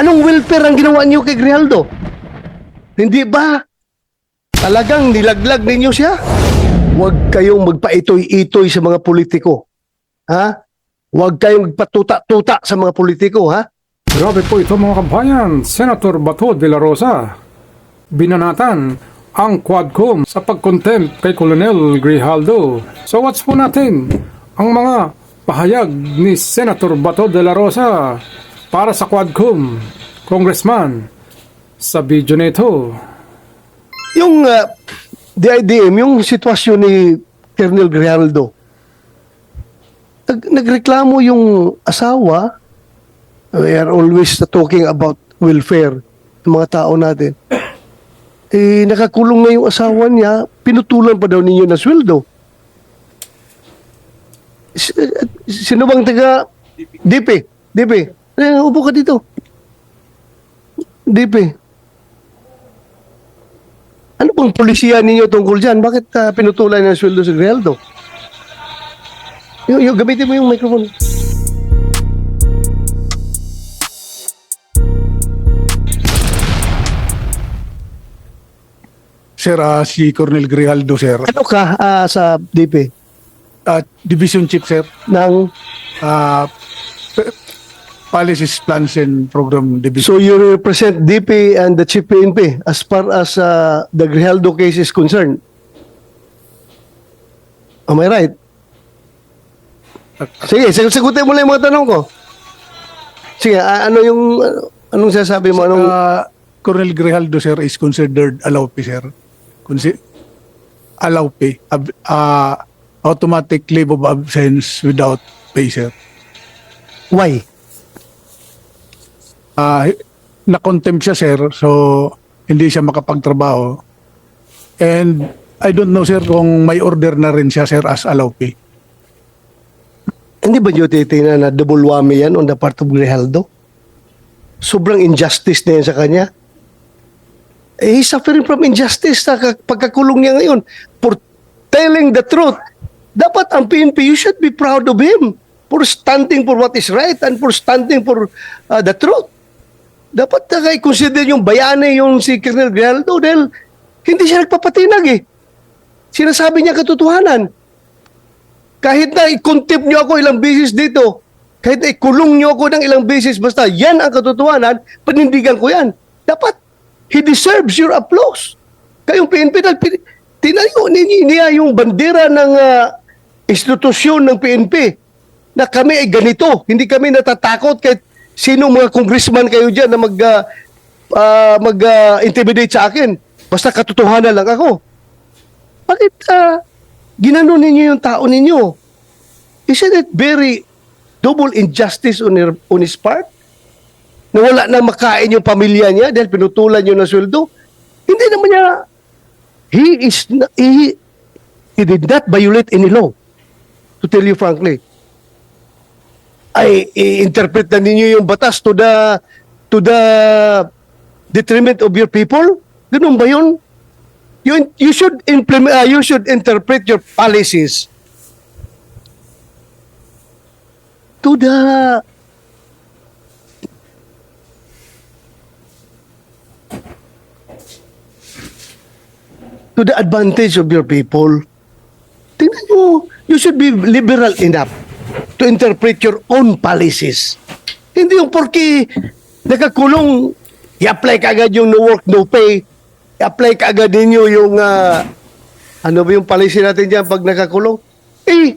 Anong welfare ang ginawa niyo kay Grijaldo? Hindi ba? Talagang nilaglag ninyo siya? Huwag kayong magpaitoy-itoy sa mga politiko. Ha? Huwag kayong magpatuta-tuta sa mga politiko, ha? Grabe po ito mga kabayan, Senator Bato de la Rosa. Binanatan ang Quadcom sa pagkontempt kay Colonel Grijaldo. So what's po natin ang mga pahayag ni Senator Bato de la Rosa para sa Quadcom, Congressman, sa video nito. Yung uh, DIDM, yung sitwasyon ni Colonel Grijaldo, nag nagreklamo yung asawa, we are always talking about welfare ng mga tao natin. Eh, nakakulong na yung asawa niya, pinutulan pa daw ninyo ng sweldo. Eh, Sino bang taga DP? DP. Eh, upo ka dito. DP. Ano pong polisiya ninyo tungkol dyan? Bakit ah, pinutulan ng sweldo si Grijaldo? Yung, yung, gamitin mo yung microphone. Sir, ah, si Cornel Grijaldo, sir. Ano ka ah, sa DP? Ah, Division Chief, sir. Ng, P- Policies, Plans and Program Division. so you represent DP and the Chief PNP as far as ah, the Grijaldo case is concerned? Am I right? Sige, sag- sagutin mo lang yung mga tanong ko. Sige, ah, ano yung, ano- anong sasabi mo? Anong, Ah, Cornel Grijaldo, sir, is considered allowed sir. Consi- allowed pay. Ab- ah, automatic leave of absence without pay, sir. why? Ah, na-contempt siya, sir, so hindi siya makapagtrabaho. And I don't know, sir, kung may order na rin siya, sir, as allowed pay. Hindi ba nyo titingnan na double whammy yan on the part of Grijaldo? Sobrang injustice na yan sa kanya. Eh, he's suffering from injustice sa pagkakulong niya ngayon for telling the truth. Dapat ang PNP, you should be proud of him for standing for what is right and for standing for uh, the truth. Dapat na kayo consider yung bayani yung si Colonel Grijaldo dahil hindi siya nagpapatinag eh. Sinasabi niya katotohanan. Kahit na i-contempt nyo ako ilang beses dito, kahit na ikulong nyo ako ng ilang beses, basta yan ang katotohanan, panindigan ko yan. Dapat, he deserves your applause. Kayong PNP, tinayo niya yung bandera ng ah, institusyon ng PNP na kami ay ganito. Hindi kami natatakot kahit sino mga congressman kayo dyan na mag, ah, ah, mag-intimidate sa akin. Basta katotohanan lang ako. Bakit ah, ginano ninyo yung tao ninyo? Isn't it very double injustice on, her, on his part? Na wala na makain yung pamilya niya dahil pinutulan niyo ng sweldo? Hindi naman niya, he is, he, he did not violate any law. To tell you frankly. Ay, i-interpret na ninyo yung batas to the, to the detriment of your people? Ganun ba yun? you you should implement uh, you should interpret your policies to the to the advantage of your people. Tingnan nyo, you should be liberal enough to interpret your own policies. Hindi yung porki nakakulong, i-apply ka agad yung no work, no pay, i-apply ka agad ninyo yung, ah, ano ba yung policy natin dyan pag nakakulong? Eh,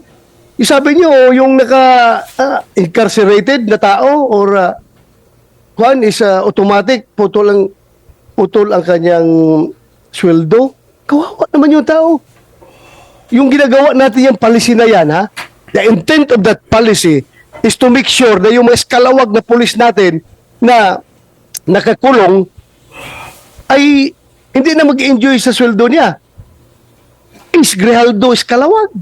yung sabi nyo, yung naka ah, incarcerated na tao or uh, Juan is ah, automatic, putol ang, putol ang kanyang sweldo. Kawawa naman yung tao. Yung ginagawa natin yung policy na yan, ha? The intent of that policy is to make sure na yung mga eskalawag na pulis natin na nakakulong ay hindi na mag-enjoy sa sweldo niya. Is Grijaldo Escalawag.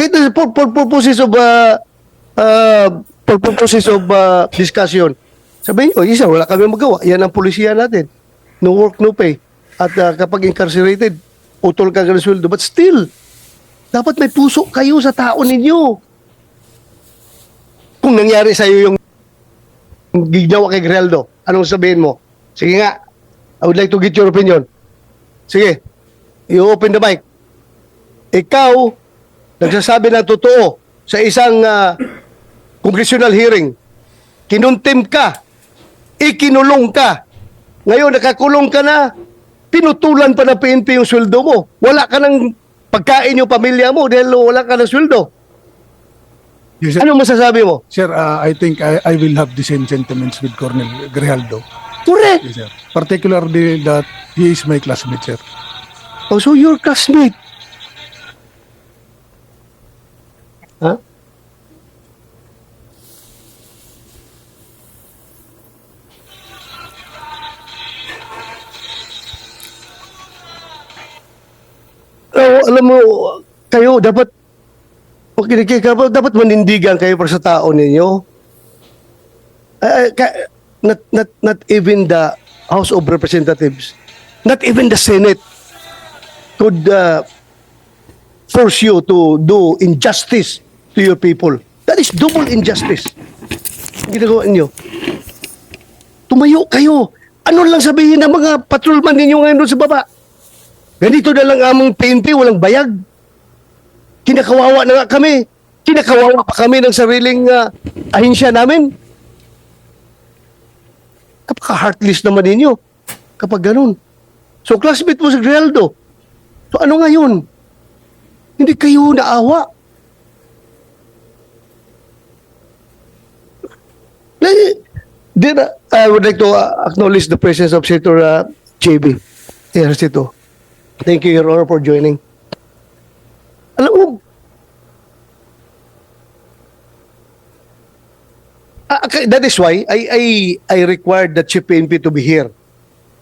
Na for, for purposes of uh, uh, for purposes of uh, discussion, sabihin nyo, isa, wala kami magawa. Yan ang polisiya natin. No work, no pay. At uh, kapag incarcerated, utol ka ng sweldo. But still, dapat may puso kayo sa tao ninyo. Kung nangyari sa'yo yung ginawa kay Grijaldo. Anong sabihin mo? Sige nga. I would like to get your opinion. Sige. You open the mic. Ikaw, nagsasabi ng totoo sa isang ah, congressional hearing. Kinuntim ka. Ikinulong ka. Ngayon, nakakulong ka na. Pinutulan pa na PNP yung sweldo mo. Wala ka ng pagkain yung pamilya mo dahil wala ka ng sweldo. Yes, sir. Ano masasabi mo? Sir, uh, I think I, I will have the same sentiments with Colonel Grijaldo. Correct. Yes, sir. Particularly that he is my classmate, sir. Oh, so your classmate. Ha? Alam mo, kayo dapat dapat manindigan kayo para sa tao ninyo. Uh, not, not, not even the House of Representatives, not even the Senate could uh, force you to do injustice to your people. That is double injustice. Ginagawa ninyo. Tumayo kayo. Ano lang sabihin ng mga patrolman ninyo ngayon sa baba? Ganito na lang among PNP, walang bayag. Kinakawawa na nga kami. Kinakawawa pa kami ng sariling uh, ahinsya namin. Kapaka-heartless naman ninyo kapag ganun. So, classmate mo si Grijaldo. So, ano ngayon? Hindi kayo naawa. Then, uh, I would like to uh, acknowledge the presence of Senator uh, JB. Yes, ito. Thank you, Your Honor, for joining. Alam mo, Ah, okay, that is why I I I required the Chief PNP to be here.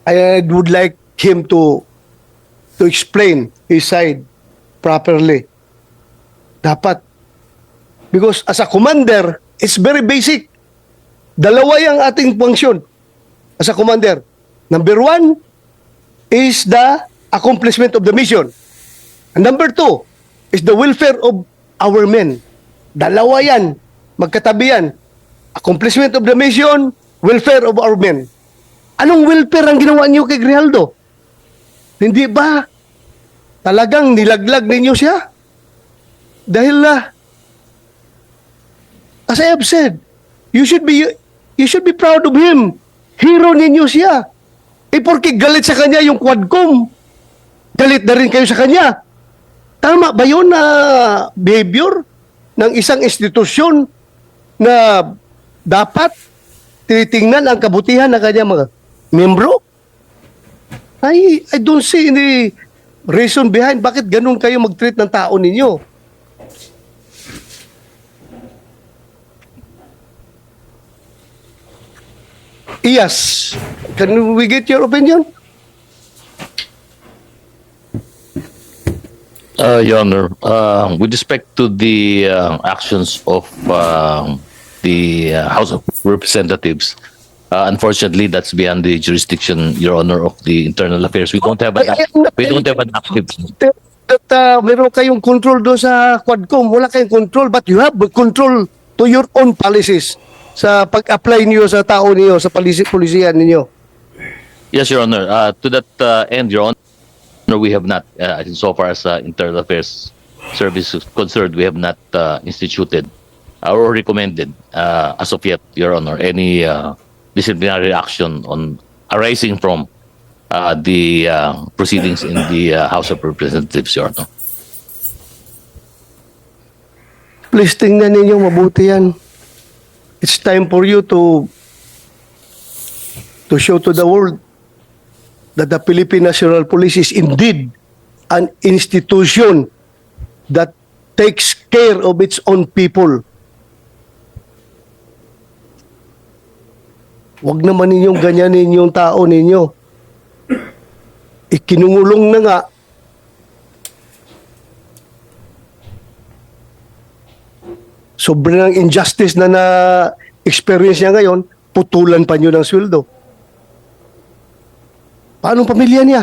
I would like him to to explain his side properly. Dapat. Because as a commander, it's very basic. Dalawa yung ating function as a commander. Number one is the accomplishment of the mission. And number two is the welfare of our men. Dalawa yan. Magkatabi yan. Accomplishment of the mission, welfare of our men. Anong welfare ang ginawa niyo kay Grijaldo? Hindi ba talagang nilaglag ninyo siya? Dahil uh, as I have said, you should be you should be proud of him. Hero ninyo siya. Eh porke galit sa kanya yung Quadcom, galit na rin kayo sa kanya. Tama ba yun na behavior ng isang institusyon na dapat tinitingnan ang kabutihan ng kanyang mga membro? I, I don't see any reason behind bakit ganun kayo mag-treat ng tao ninyo. Yes. Can we get your opinion? Uh, Your Honor, uh, with respect to the uh, actions of uh, the uh, House of Representatives, uh, unfortunately, that's beyond the jurisdiction, Your Honor, of the Internal Affairs. We don't have an, ay, we don't have an active. that, uh, meron kayong control doon sa Quadcom. Wala kayong control but you have control to your own policies sa pag-apply niyo sa tao niyo, sa polisi polisiyan ninyo. Yes, Your Honor. Uh, to that uh, end, Your Honor, we have not, uh, so far as uh, Internal Affairs Service is concerned, we have not uh, instituted or recommended uh, as of yet, Your Honor, any uh, disciplinary action on arising from uh, the uh, proceedings in the uh, House of Representatives, Your Honor. Please tingnan ninyo mabuti yan. It's time for you to to show to the world that the Philippine National Police is indeed an institution that takes care of its own people. Huwag naman ninyong ganyanin yung tao ninyo. Ikinungulong na nga sobrang injustice na na experience niya ngayon, putulan pa niyo ng sweldo. Paano ang pamilya niya?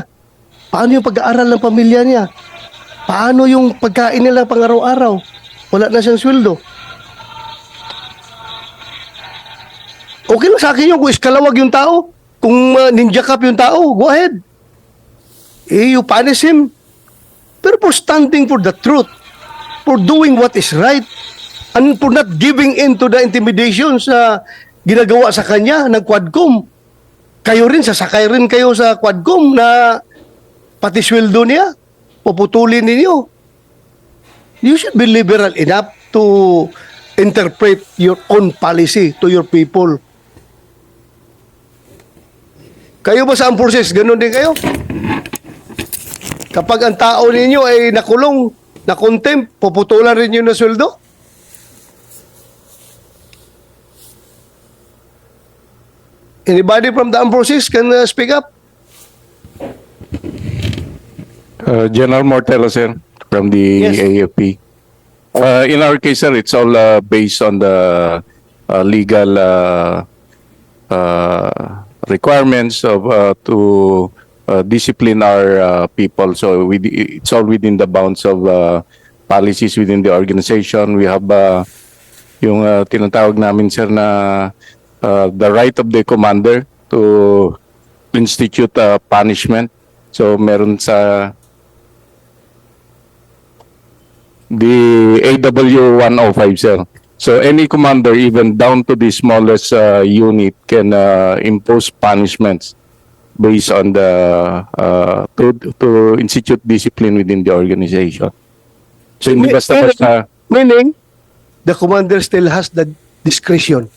Paano yung pag-aaral ng pamilya niya? Paano yung pagkain nila pang araw-araw? Wala na siyang sweldo. Okay lang sa akin yun kung iskalawag yung tao. Kung uh, ninja cup yung tao, go ahead. Eh, you punish him. Pero for standing for the truth, for doing what is right, and for not giving in to the intimidation sa ginagawa sa kanya ng Quadcom. Kayo rin, sasakay rin kayo sa Quadcom na pati sweldo niya, puputulin ninyo. You should be liberal enough to interpret your own policy to your people. Kayo ba sa armed forces? Ganon din kayo? Kapag ang tao ninyo ay nakulong, na-contempt, puputulan rin yun ng sweldo? Anybody from the armed forces can uh, speak up? Uh, General Mortelo, sir, from the Yes. AFP. Uh, in our case, sir, it's all uh, based on the uh, legal uh, uh, requirements of uh, to uh, discipline our uh, people. So we, it's all within the bounds of uh, policies within the organization. We have uh, yung uh, tinatawag namin, sir, na uh, the right of the commander to institute uh, punishment. So meron sa the AW 105 sir. So any commander even down to the smallest uh, unit can uh, impose punishments based on the uh, to to institute discipline within the organization. So hindi May- basta basta Meaning, the commander still has the discretion.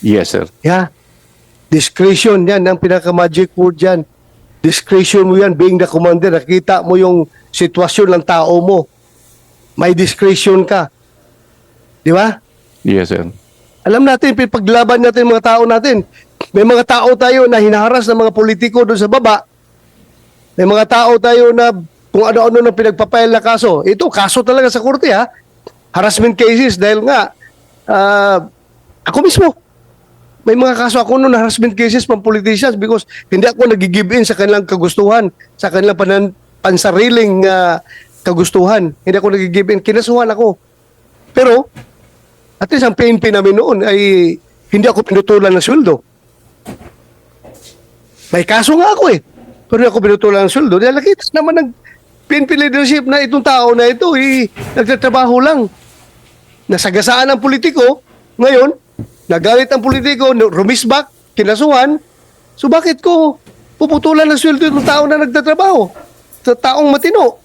Yes sir. Yeah. Discretion yan, ang pinaka-magic word yan. Discretion mo yan, being the commander, nakita mo yung sitwasyon ng tao mo. May discretion ka. Di ba? Yes sir. Alam natin, paglaban natin mga tao natin. May mga tao tayo na hinaharas ng mga politiko doon sa baba. May mga tao tayo na kung ano-ano na pinagpapail na kaso. Ito, kaso talaga sa korte ha. Harassment cases dahil nga, ah, ako mismo, may mga kaso ako noon harassment cases pang politicians because hindi ako nag-give in sa kanilang kagustuhan, sa kanilang panan, pansariling ah, kagustuhan. Hindi ako nag-give in. Kinasuhan ako. Pero, at least ang PNP namin noon ay hindi ako pinutulan ng sweldo. May kaso nga ako eh. Pero hindi ako pinutulan ng sweldo. Dahil nakita naman ng PNP leadership na itong tao na ito eh, nagtatrabaho lang. Nasagasaan ang politiko. Ngayon, nagalit ang politiko, rumisbak, kinasuhan. So bakit ko puputulan ng sweldo itong tao na nagtatrabaho? Sa taong matino.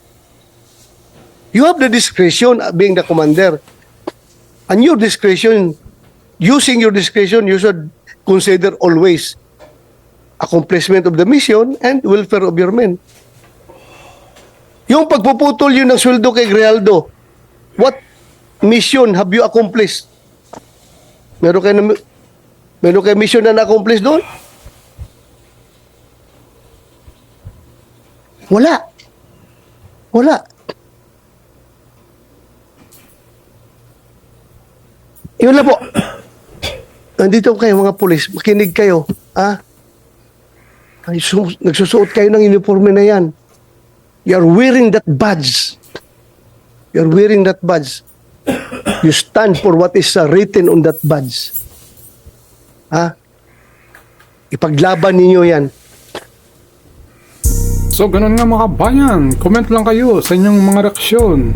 You have the discretion uh, being the commander. And your discretion, using your discretion, you should consider always accomplishment of the mission and welfare of your men. Yung pagpuputol yun ng sweldo kay Grijaldo, what mission have you accomplished? Meron kayo, na, meron kayo mission na na-accomplish doon? Wala. Wala. Yun lang po. Nandito kayo mga pulis, makinig kayo. Ay, su- nagsusuot kayo ng uniforme na yan. You're wearing that badge. You're wearing that badge. You stand for what is uh, written on that badge. Ha? Ipaglaban ninyo yan. So ganun nga mga bayan, comment lang kayo sa inyong mga reaksyon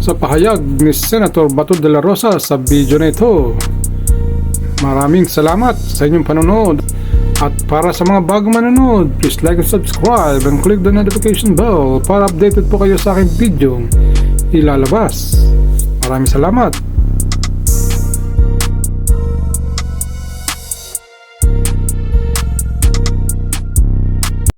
sa pahayag ni Senator Bato de la Rosa sa video na ito. Maraming salamat sa inyong panonood. At para sa mga bagong manonood, please like and subscribe and click the notification bell para updated po kayo sa aking video ilalabas. Maraming salamat.